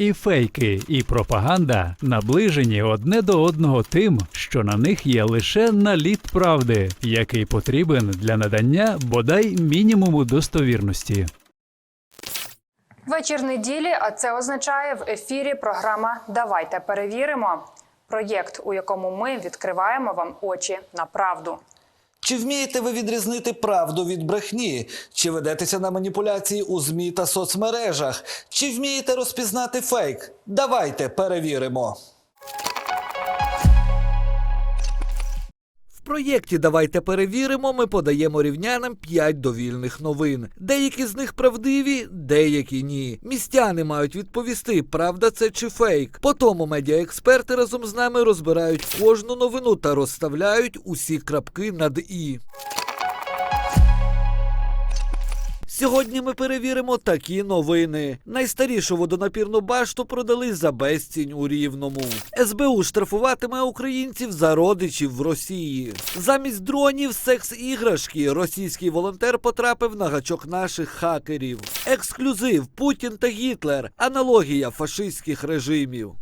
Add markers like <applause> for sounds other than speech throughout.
І фейки, і пропаганда наближені одне до одного тим, що на них є лише наліт правди, який потрібен для надання бодай мінімуму достовірності. Вечір неділі, а це означає в ефірі програма Давайте перевіримо. Проєкт, у якому ми відкриваємо вам очі на правду. Чи вмієте ви відрізнити правду від брехні? Чи ведетеся на маніпуляції у ЗМІ та соцмережах? Чи вмієте розпізнати фейк? Давайте перевіримо. Проєкті Давайте перевіримо. Ми подаємо рівнянам 5 довільних новин. Деякі з них правдиві, деякі ні. Містяни мають відповісти, правда це чи фейк. По тому медіаексперти разом з нами розбирають кожну новину та розставляють усі крапки над і. Сьогодні ми перевіримо такі новини. Найстарішу водонапірну башту продали за безцінь у Рівному. СБУ штрафуватиме українців за родичів в Росії. Замість дронів секс-іграшки російський волонтер потрапив на гачок наших хакерів. Ексклюзив Путін та Гітлер. Аналогія фашистських режимів.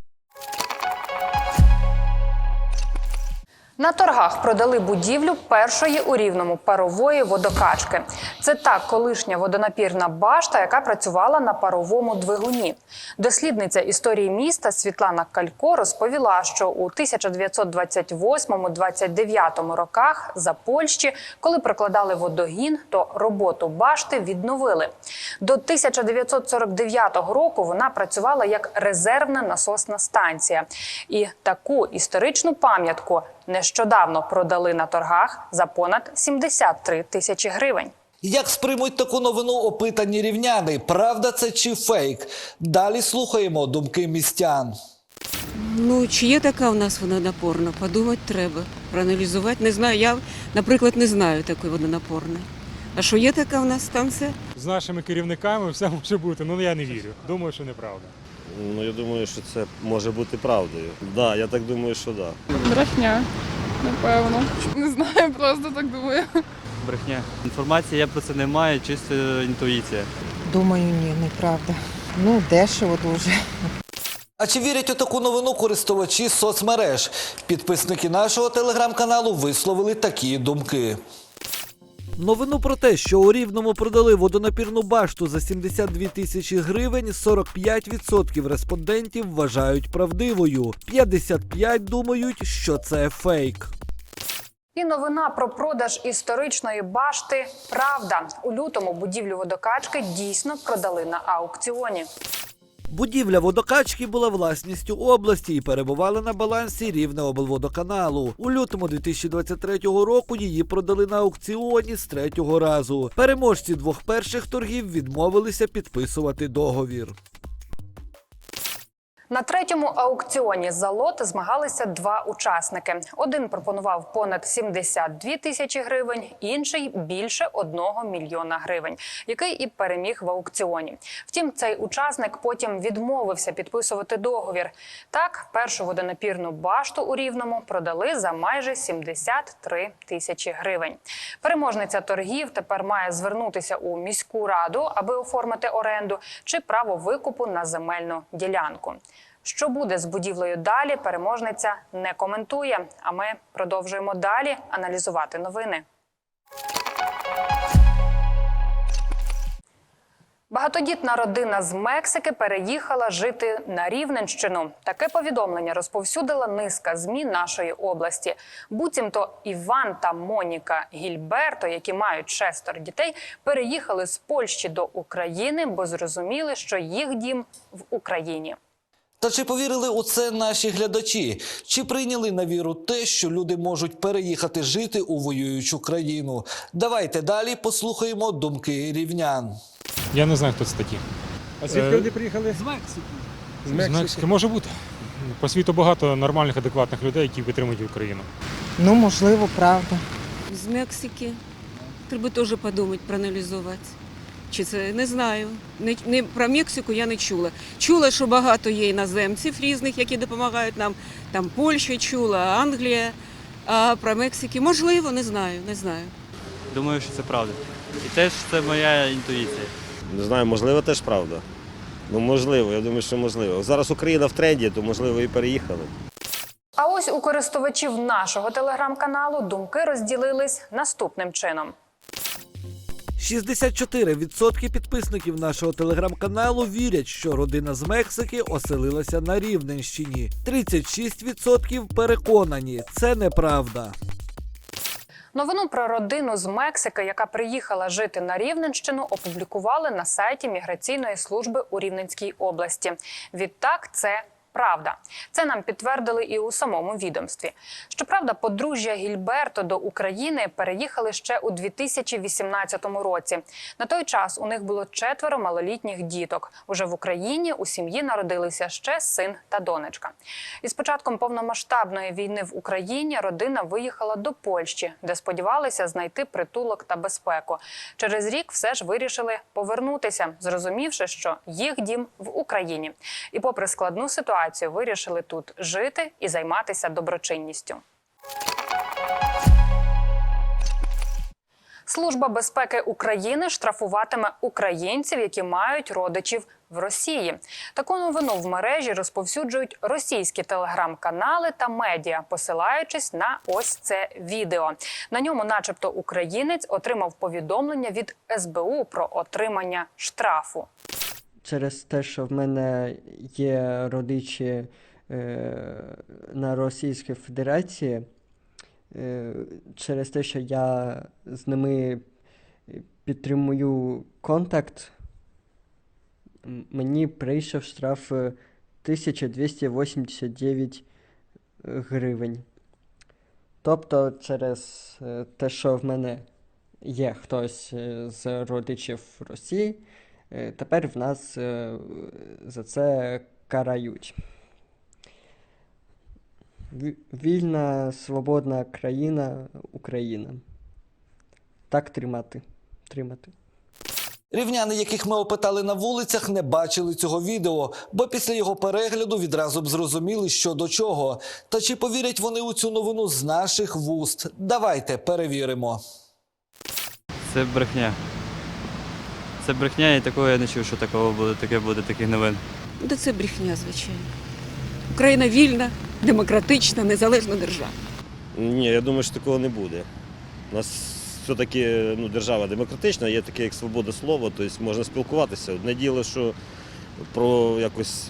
На торгах продали будівлю першої у рівному парової водокачки. Це та колишня водонапірна башта, яка працювала на паровому двигуні. Дослідниця історії міста Світлана Калько розповіла, що у 1928-29 роках за Польщі, коли прокладали водогін, то роботу башти відновили. До 1949 року вона працювала як резервна насосна станція. І таку історичну пам'ятку нещодавно продали на торгах за понад 73 тисячі гривень. Як сприймуть таку новину опитані рівняни? Правда це чи фейк? Далі слухаємо думки містян. Ну, чи є така у нас водонапорна? Подумати треба, проаналізувати. Не знаю. Я, наприклад, не знаю такої водонапорної. А що є така у нас станція? з нашими керівниками все може бути. Ну я не вірю. Думаю, що неправда. Ну, я думаю, що це може бути правдою. Да, я так думаю, що да. Брехня, напевно. Не знаю, просто так думаю. брехня. Інформації я про це не маю, чисто інтуїція. Думаю, ні, неправда. Ну, дешево дуже. А чи вірять у таку новину користувачі соцмереж? Підписники нашого телеграм-каналу висловили такі думки. Новину про те, що у Рівному продали водонапірну башту за 72 тисячі гривень, 45% респондентів вважають правдивою. 55 думають, що це фейк. І новина про продаж історичної башти. Правда, у лютому будівлю водокачки дійсно продали на аукціоні. Будівля водокачки була власністю області і перебувала на балансі Рівнеоблводоканалу. У лютому 2023 року її продали на аукціоні з третього разу. Переможці двох перших торгів відмовилися підписувати договір. На третьому аукціоні за лот змагалися два учасники. Один пропонував понад 72 тисячі гривень, інший більше одного мільйона гривень, який і переміг в аукціоні. Втім, цей учасник потім відмовився підписувати договір. Так, першу водонапірну башту у Рівному продали за майже 73 тисячі гривень. Переможниця торгів тепер має звернутися у міську раду, аби оформити оренду чи право викупу на земельну ділянку. Що буде з будівлею далі, переможниця не коментує. А ми продовжуємо далі аналізувати новини. Багатодітна родина з Мексики переїхала жити на Рівненщину. Таке повідомлення розповсюдила низка змі нашої області. Буцімто Іван та Моніка Гільберто, які мають шестеро дітей, переїхали з Польщі до України, бо зрозуміли, що їх дім в Україні. Та чи повірили у це наші глядачі? Чи прийняли на віру те, що люди можуть переїхати жити у воюючу країну? Давайте далі послухаємо думки рівнян. Я не знаю, хто це такі. А звідки Е, вони приїхали? З Мексики. З Мексики. Мексики може бути. По світу багато нормальних, адекватних людей, які підтримують Україну. Ну, можливо, правда. З Мексики. Треба теж подумати, проаналізувати. Чи це не знаю. Не, не про Мексику я не чула. Чула, що багато є іноземців різних, які допомагають нам. Там Польща чула, Англія. А про Мексики можливо, не знаю, не знаю. Думаю, що це правда. І теж це моя інтуїція. Не знаю, можливо, теж правда. Ну можливо, я думаю, що можливо. Зараз Україна в тренді, то можливо і переїхали. А ось у користувачів нашого телеграм-каналу думки розділились наступним чином. 64% підписників нашого телеграм-каналу вірять, що родина з Мексики оселилася на Рівненщині. 36% переконані, це неправда. Новину про родину з Мексики, яка приїхала жити на Рівненщину, опублікували на сайті міграційної служби у Рівненській області. Відтак, це правда. Це нам підтвердили і у самому відомстві. Щоправда, подружжя Гільберто до України переїхали ще у 2018 році. На той час у них було четверо малолітніх діток. Уже в Україні у сім'ї народилися ще син та донечка. Із початком повномасштабної війни в Україні родина виїхала до Польщі, де сподівалися знайти притулок та безпеку. Через рік все ж вирішили повернутися, зрозумівши, що їх дім в Україні. І, попри складну ситуацію, вирішили тут жити і займатися доброчинністю. Служба безпеки України штрафуватиме українців, які мають родичів в Росії. Таку новину в мережі розповсюджують російські телеграм-канали та медіа, посилаючись на ось це відео. На ньому, начебто, українець отримав повідомлення від СБУ про отримання штрафу. Через те, що в мене є родичі е, на Російській Федерації, е, через те, що я з ними підтримую контакт, мені прийшов штраф е, 1289 гривень. Тобто через е, те, що в мене є хтось е, з родичів Росії, Е, Тепер в нас е, за це карають. Вільна, свободна країна Україна. Так тримати. Тримати. Рівняни, яких ми опитали на вулицях, не бачили цього відео, бо після його перегляду відразу б зрозуміли, що до чого. Та чи повірять вони у цю новину з наших вуст? Давайте перевіримо. Це брехня. Це брехня, і такого я не чув, що такого буде, таке буде, таких новин. Де це брехня, звичайно. Україна вільна, демократична, незалежна держава. Ні, я думаю, що такого не буде. У нас все-таки ну, держава демократична, є таке як свобода слова, тобто можна спілкуватися. Одне діло, що про якось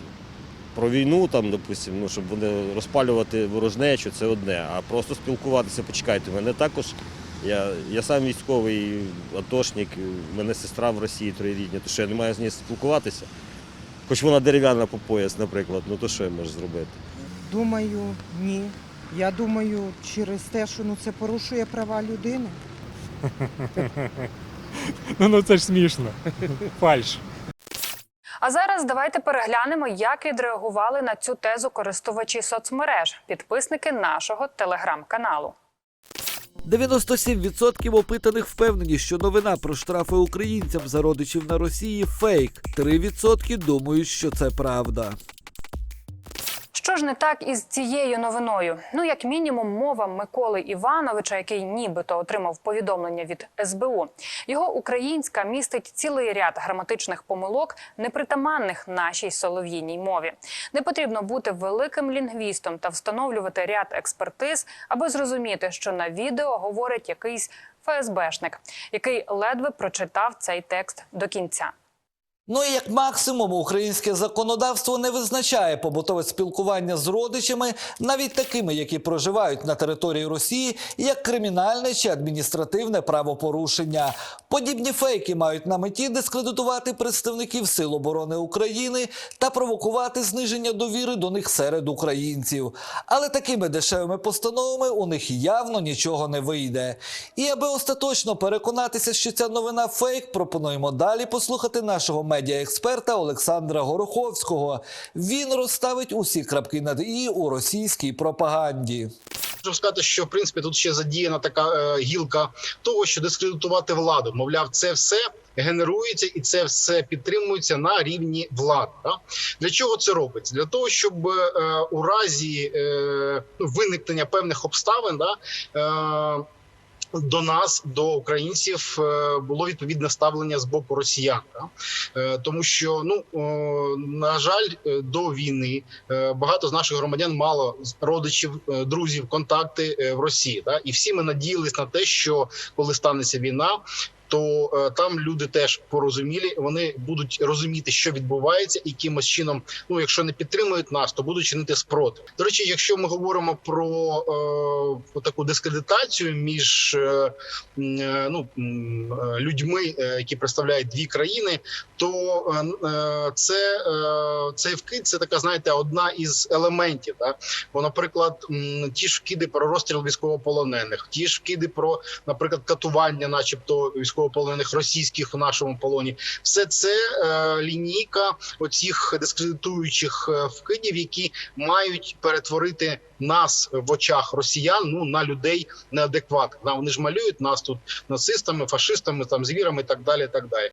про війну, там, допустим, ну, щоб вони розпалювати ворожнечу, це одне. А просто спілкуватися, почекайте, мене також. Я, я сам військовий атошник, в мене сестра в Росії троєрідня, то що я не маю з нею спілкуватися. Хоч вона дерев'яна по пояс, наприклад, ну то що я можу зробити? Думаю, ні. Я думаю, через те, що ну це порушує права людини. Ну, ну це ж смішно. Фальш. А зараз давайте переглянемо, як відреагували на цю тезу користувачі соцмереж, підписники нашого телеграм-каналу. 97% опитаних впевнені, що новина про штрафи українцям за родичів на Росії фейк. 3% думають, що це правда. Що ж не так із цією новиною? Ну, як мінімум, мова Миколи Івановича, який нібито отримав повідомлення від СБУ. Його українська містить цілий ряд граматичних помилок, непритаманних нашій солов'їній мові. Не потрібно бути великим лінгвістом та встановлювати ряд експертиз, аби зрозуміти, що на відео говорить якийсь ФСБшник, який ледве прочитав цей текст до кінця. Ну і як максимум, українське законодавство не визначає побутове спілкування з родичами, навіть такими, які проживають на території Росії, як кримінальне чи адміністративне правопорушення. Подібні фейки мають на меті дискредитувати представників Сил оборони України та провокувати зниження довіри до них серед українців. Але такими дешевими постановами у них явно нічого не вийде. І аби остаточно переконатися, що ця новина фейк, пропонуємо далі послухати нашого медіаексперта Олександра Гороховського. Він розставить усі крапки над і у російській пропаганді. Можу сказати, що в принципі тут ще задіяна така е, гілка того, що дискредитувати владу. Мовляв, це все генерується і це все підтримується на рівні влади. Да? Для чого це робиться? Для того, щоб е, у разі е, ну, виникнення певних обставин, да, е, до нас, до українців, е, було відповідне ставлення з боку росіян? Е, тому що ну на жаль, е, до війни багато з наших громадян мало родичів, друзів, контакти в Росії. І всі ми надіялись на те, що коли станеться війна. То е, там люди теж порозумілі, вони будуть розуміти, що відбувається, і якимось чином, ну якщо не підтримують нас, то будуть чинити спротив. До речі, якщо ми говоримо про е, таку дискредитацію між е, е, ну, е, людьми, е, які представляють дві країни, то е, е, це е, цей вкид це така, знаєте, одна із елементів. Да? Бо, наприклад, ті ж вкиди про розстріл військовополонених, ті ж вкиди про, наприклад, катування, начебто військовополонених російських в нашому полоні, все це е, лінійка оцих дискредитуючих е, вкидів, які мають перетворити нас в очах росіян ну на людей неадекватних. Вони ж малюють нас тут нацистами, фашистами, там звірами, і так далі. Так далі.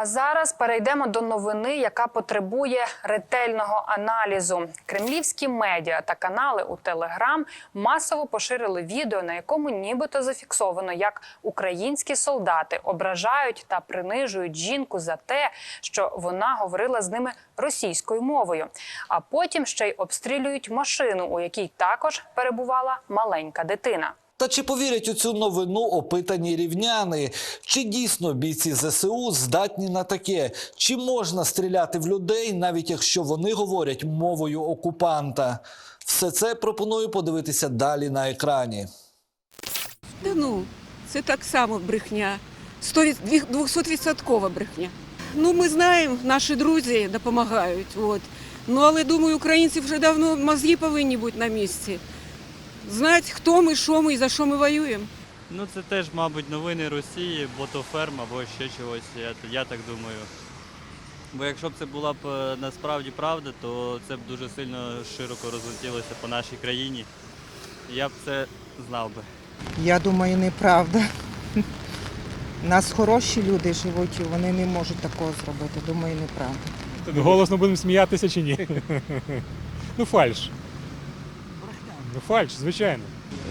А зараз перейдемо до новини, яка потребує ретельного аналізу. Кремлівські медіа та канали у Телеграм масово поширили відео, на якому нібито зафіксовано, як українські солдати ображають та принижують жінку за те, що вона говорила з ними російською мовою. А потім ще й обстрілюють машину, у якій також перебувала маленька дитина. Та чи повірять у цю новину опитані рівняни? Чи дійсно бійці ЗСУ здатні на таке? Чи можна стріляти в людей, навіть якщо вони говорять мовою окупанта? Все це пропоную подивитися далі на екрані. Да ну, це так само брехня. 200% брехня. Ну, ми знаємо, наші друзі допомагають. От. Ну, але думаю, українці вже давно мозги повинні бути на місці. Знати, хто ми, що ми і за що ми воюємо. Ну це теж, мабуть, новини Росії, ботоферм або ще чогось, я, я так думаю. Бо якщо б це була б е, насправді правда, то це б дуже сильно широко розлетілося по нашій країні. Я б це знав би. Я думаю, неправда. У нас хороші люди живуть, і вони не можуть такого зробити. Думаю, неправда. Ну, Голосно будемо сміятися чи ні? Ну, фальш. Ну, фальш, звичайно.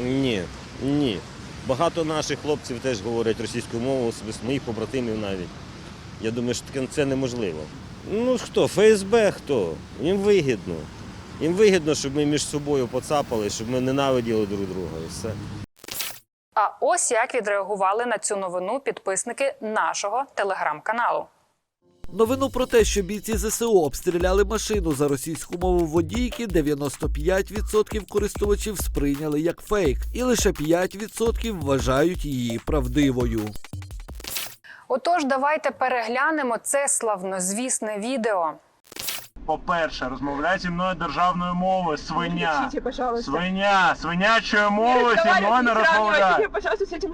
Ні, ні. Багато наших хлопців теж говорять російською мовою, особисто моїх побратимів навіть. Я думаю, що це неможливо. Ну хто? ФСБ хто? Їм вигідно. Їм вигідно, щоб ми між собою поцапали, щоб ми ненавиділи друг друга і все. А ось як відреагували на цю новину підписники нашого телеграм-каналу. Новину про те, що бійці ЗСУ обстріляли машину за російську мову водійки, 95% користувачів сприйняли як фейк, і лише 5% вважають її правдивою. Отож, давайте переглянемо це славнозвісне відео. По-перше, розмовляй зі мною державною мовою, свиня. Свиня, свинячою мовою зі мною не розмовляй.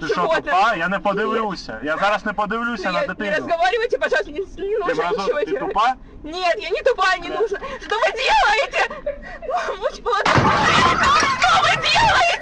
Ти що, тупа? Я не подивлюся. Я зараз не подивлюся на дитину. разговаривайте, пожалуйста, не, не Ти, мразо- ти тупа? Нет, я не тупая, не нужно. Что вы делаете? Очень молодой Что вы делаете?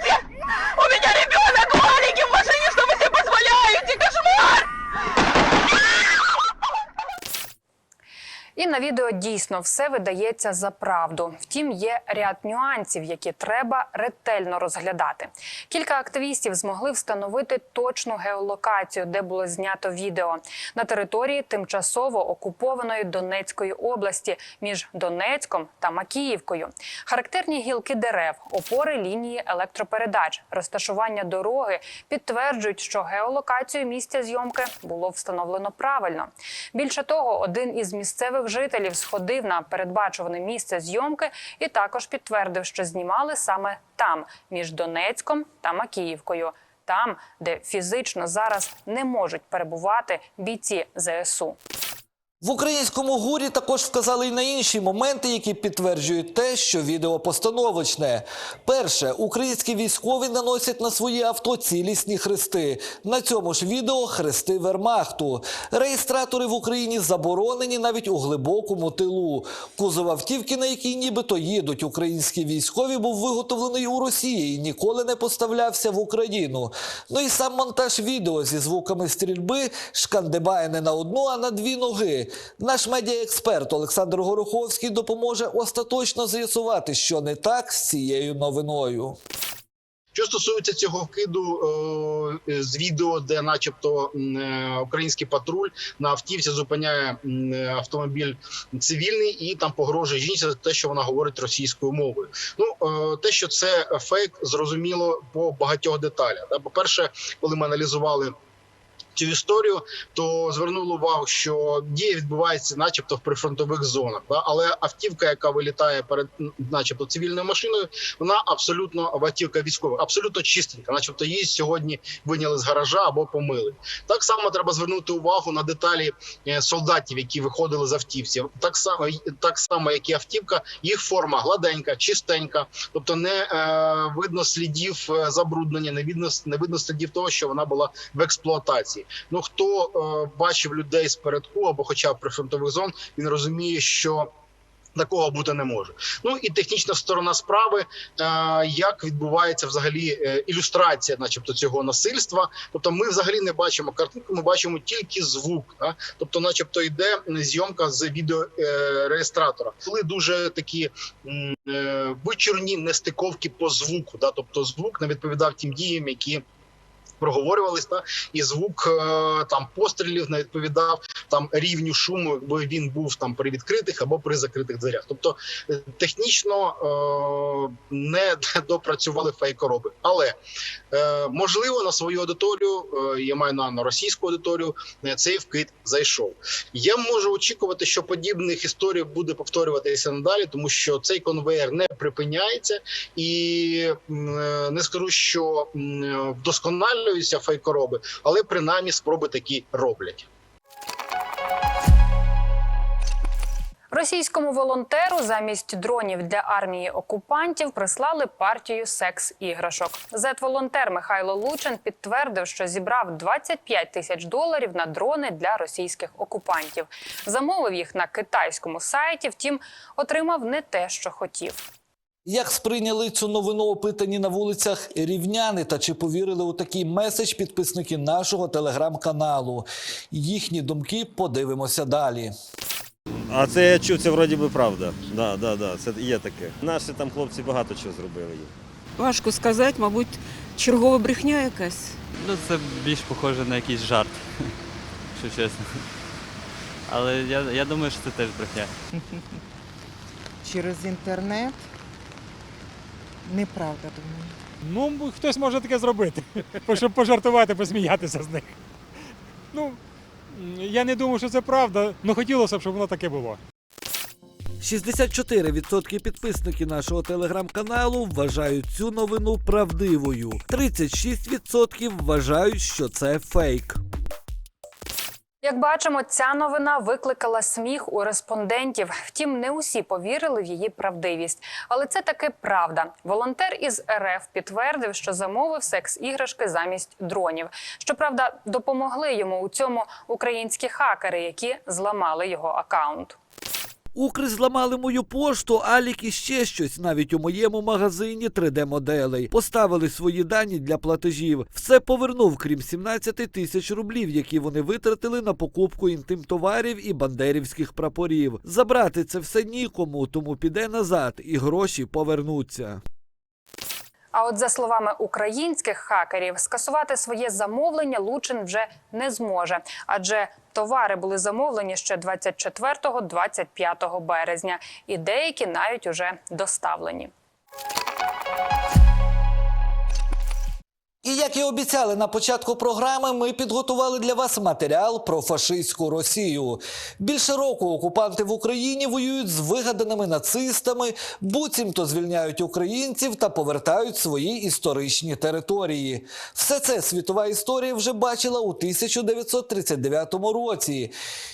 На відео дійсно все видається за правду. Втім, є ряд нюансів, які треба ретельно розглядати. Кілька активістів змогли встановити точну геолокацію, де було знято відео на території тимчасово окупованої Донецької області між Донецьком та Макіївкою. Характерні гілки дерев, опори лінії електропередач, розташування дороги підтверджують, що геолокацію місця зйомки було встановлено правильно. Більше того, один із місцевих жителів сходив на передбачуване місце зйомки і також підтвердив, що знімали саме там, між Донецьком та Макіївкою, там, де фізично зараз не можуть перебувати бійці ЗСУ. В українському гурі також вказали й на інші моменти, які підтверджують те, що відео постановочне. Перше, українські військові наносять на свої авто цілісні хрести. На цьому ж відео хрести Вермахту. Реєстратори в Україні заборонені навіть у глибокому тилу. Кузов автівки, на якій нібито їдуть українські військові, був виготовлений у Росії і ніколи не поставлявся в Україну. Ну і сам монтаж відео зі звуками стрільби шкандибає не на одну, а на дві ноги. Наш медіаексперт Олександр Гороховський допоможе остаточно з'ясувати, що не так з цією новиною. Що стосується цього вкиду е, з відео, де, начебто, е, український патруль на автівці зупиняє е, автомобіль цивільний і там погрожує жінці за те, що вона говорить російською мовою. Ну те, що це фейк, зрозуміло по багатьох деталях. По перше, коли ми аналізували. Цю історію то звернули увагу, що дія відбувається, начебто, в прифронтових зонах. Але автівка, яка вилітає перед, начебто, цивільною машиною, вона абсолютно автівка військова, абсолютно чистенька, начебто її сьогодні виняли з гаража або помили. Так само треба звернути увагу на деталі е, солдатів, які виходили з автівців. Так само, так само, як і автівка, їх форма гладенька, чистенька, тобто не е, видно слідів е, забруднення, не видно не видно слідів того, що вона була в експлуатації. Ну хто е, бачив людей з передку або хоча б прифронтових зон, він розуміє, що. Такого бути не може. Ну і технічна сторона справи, е, як відбувається взагалі е, ілюстрація, начебто, цього насильства. Тобто, ми взагалі не бачимо картинку, ми бачимо тільки звук. Да? Тобто, начебто, йде зйомка з відеореєстратора. Були дуже такі м, е, вичорні нестиковки по звуку. Да? Тобто, звук не відповідав тим діям, які проговорювались, та і звук е, там пострілів не відповідав там рівню шуму, якби він був там при відкритих або при закритих дверях. Тобто е, технічно е, не <laughs> допрацювали фейкороби. Але можливо на свою аудиторію, я маю на, російську аудиторію, цей вкид зайшов. Я можу очікувати, що подібних історій буде повторюватися надалі, тому що цей конвейер не припиняється, і не скажу, що м, вдосконалюються фейкороби, але принаймні спроби такі роблять. Російському волонтеру замість дронів для армії окупантів прислали партію секс-іграшок. Зет-волонтер Михайло Лучин підтвердив, що зібрав 25 тисяч доларів на дрони для російських окупантів. Замовив їх на китайському сайті, втім, отримав не те, що хотів. Як сприйняли цю новину опитані на вулицях рівняни та чи повірили у такий меседж підписники нашого телеграм-каналу? Їхні думки подивимося далі. А це я чув, це вроді би правда. Да, да, да, це є таке. Наші там хлопці багато чого зробили. їм. Важко сказати, мабуть, чергова брехня якась. Ну, це більш похоже на якийсь жарт, якщо чесно. Але я, я думаю, що це теж брехня. Через інтернет. Неправда, думаю. Ну, хтось може таке зробити, щоб пожартувати, посміятися з них. Ну, я не думаю, що це правда, але хотілося б, щоб воно таке було. 64% підписників нашого телеграм-каналу вважають цю новину правдивою. 36% вважають, що це фейк. Як бачимо, ця новина викликала сміх у респондентів. Втім, не усі повірили в її правдивість. Але це таки правда. Волонтер із РФ підтвердив, що замовив секс-іграшки замість дронів. Щоправда, допомогли йому у цьому українські хакери, які зламали його акаунт. Укри зламали мою пошту, Алік і ще щось. Навіть у моєму магазині 3D-моделей. Поставили свої дані для платежів. Все повернув, крім 17 тисяч рублів, які вони витратили на покупку інтим-товарів і бандерівських прапорів. Забрати це все нікому, тому піде назад, і гроші повернуться. А от за словами українських хакерів, скасувати своє замовлення Лучин вже не зможе, адже товари були замовлені ще 24-25 березня, і деякі навіть уже доставлені. І як і обіцяли на початку програми, ми підготували для вас матеріал про фашистську Росію. Більше року окупанти в Україні воюють з вигаданими нацистами, буцімто звільняють українців та повертають свої історичні території. Все це світова історія вже бачила у 1939 році.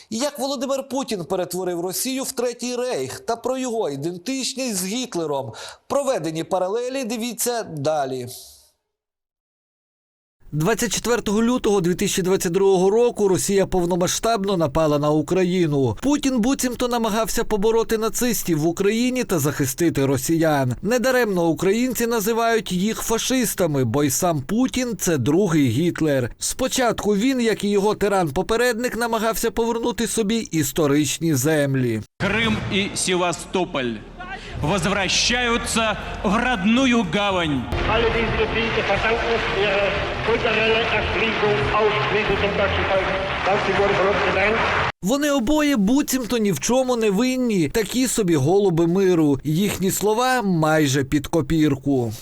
Як Володимир Путін перетворив Росію в третій рейх та про його ідентичність з Гітлером. Проведені паралелі дивіться далі. 24 лютого 2022 року Росія повномасштабно напала на Україну. Путін буцімто намагався побороти нацистів в Україні та захистити росіян. Недаремно українці називають їх фашистами, бо й сам Путін це другий Гітлер. Спочатку він, як і його тиран-попередник, намагався повернути собі історичні землі. Крым и Севастополь. Возвращаются в родную гавань. Вони обоє буцімто ні в чому не винні, такі собі голуби миру. Їхні слова майже під копірку.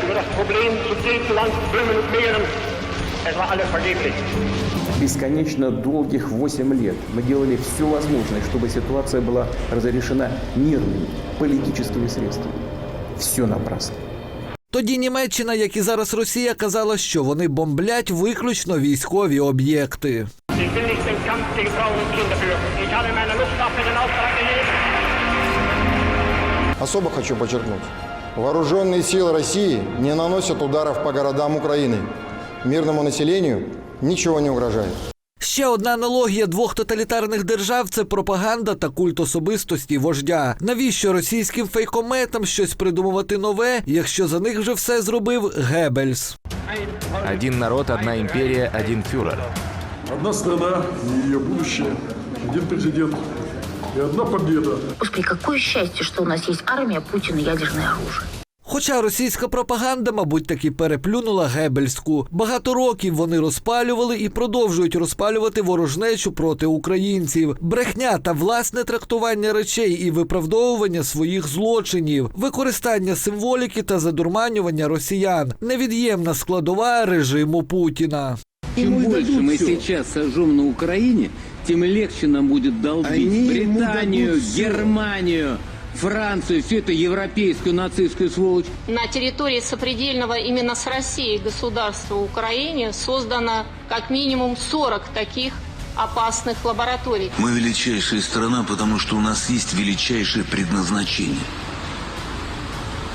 Über das Problem Böhmen und Mähren. Es war alles vergeblich Бесконечно долгих 8 лет мы делали все возможное, чтобы ситуация была разрешена мирными политическими средствами. Все напрасно. Тоді Німеччина, як і зараз Росія, казала, що вони бомблять виключно військові об'єкти. Ich will nicht den Kampf gegen Frauen und Kinder führen. Ich habe meine Luftwaffe den Auftrag gegeben, Особо хочу подчеркнуть, вооруженные силы России не наносят ударов по городам Украины. Мирному населению ничего не угрожает. Ще одна аналогія двох тоталітарних держав це пропаганда та культ особистості вождя. Навіщо російським фейкометам щось придумувати нове, якщо за них вже все зробив Геббельс? Один народ, одна империя, один фюрер. Одна страна ее будущее, один президент и одна победа. Господи, какое счастье, что у нас есть армия Путина и ядерное оружие. Хоча російська пропаганда, мабуть, таки переплюнула Геббельську. Багато років вони розпалювали і продовжують розпалювати ворожнечу проти українців. Брехня та власне трактування речей і виправдовування своїх злочинів, використання символіки та задурманювання росіян невід'ємна складова режиму Путіна. Чем больше мы сейчас сожжем на Украине, тем легче нам будет долбить Британию, Германию, Францию, всю эту европейскую нацистскую сволочь. На территории сопредельного именно с Россией государства Украине создано как минимум 40 таких опасных лабораторий. Мы величайшая страна, потому что у нас есть величайшее предназначение.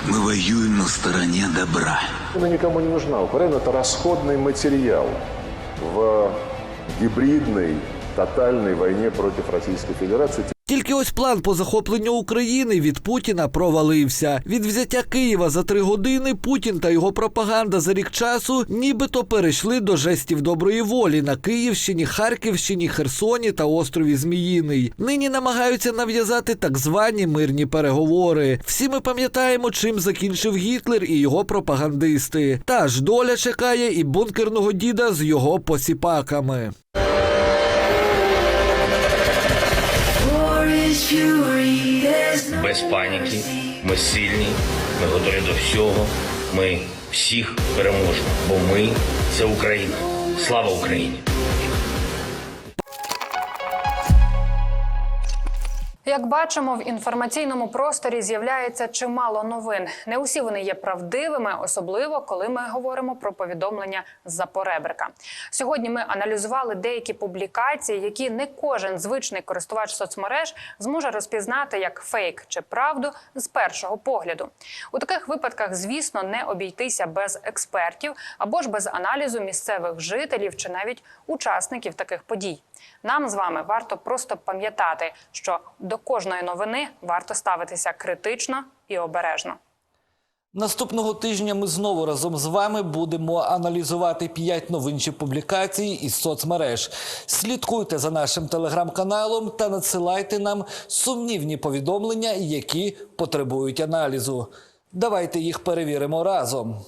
Мы воюем на стороне добра. Она никому не нужна. Украина – это расходный материал в гибридной, тотальной войне против Российской Федерации. Тільки ось план по захопленню України від Путіна провалився. Від взяття Києва за три години Путін та його пропаганда за рік часу нібито перейшли до жестів доброї волі на Київщині, Харківщині, Херсоні та острові Зміїний. Нині намагаються нав'язати так звані мирні переговори. Всі ми пам'ятаємо, чим закінчив Гітлер і його пропагандисти. Та ж доля чекає і бункерного діда з його посіпаками. Без паніки, ми сильні, ми готові до всього. Ми всіх переможемо, бо ми це Україна. Слава Україні! Як бачимо, в інформаційному просторі з'являється чимало новин. Не усі вони є правдивими, особливо коли ми говоримо про повідомлення з-за поребрика. Сьогодні ми аналізували деякі публікації, які не кожен звичний користувач соцмереж зможе розпізнати як фейк чи правду з першого погляду. У таких випадках, звісно, не обійтися без експертів або ж без аналізу місцевих жителів чи навіть учасників таких подій. Нам з вами варто просто пам'ятати, що до кожної новини варто ставитися критично і обережно. Наступного тижня ми знову разом з вами будемо аналізувати 5 новин публікацій із соцмереж. Слідкуйте за нашим телеграм-каналом та надсилайте нам сумнівні повідомлення, які потребують аналізу. Давайте їх перевіримо разом.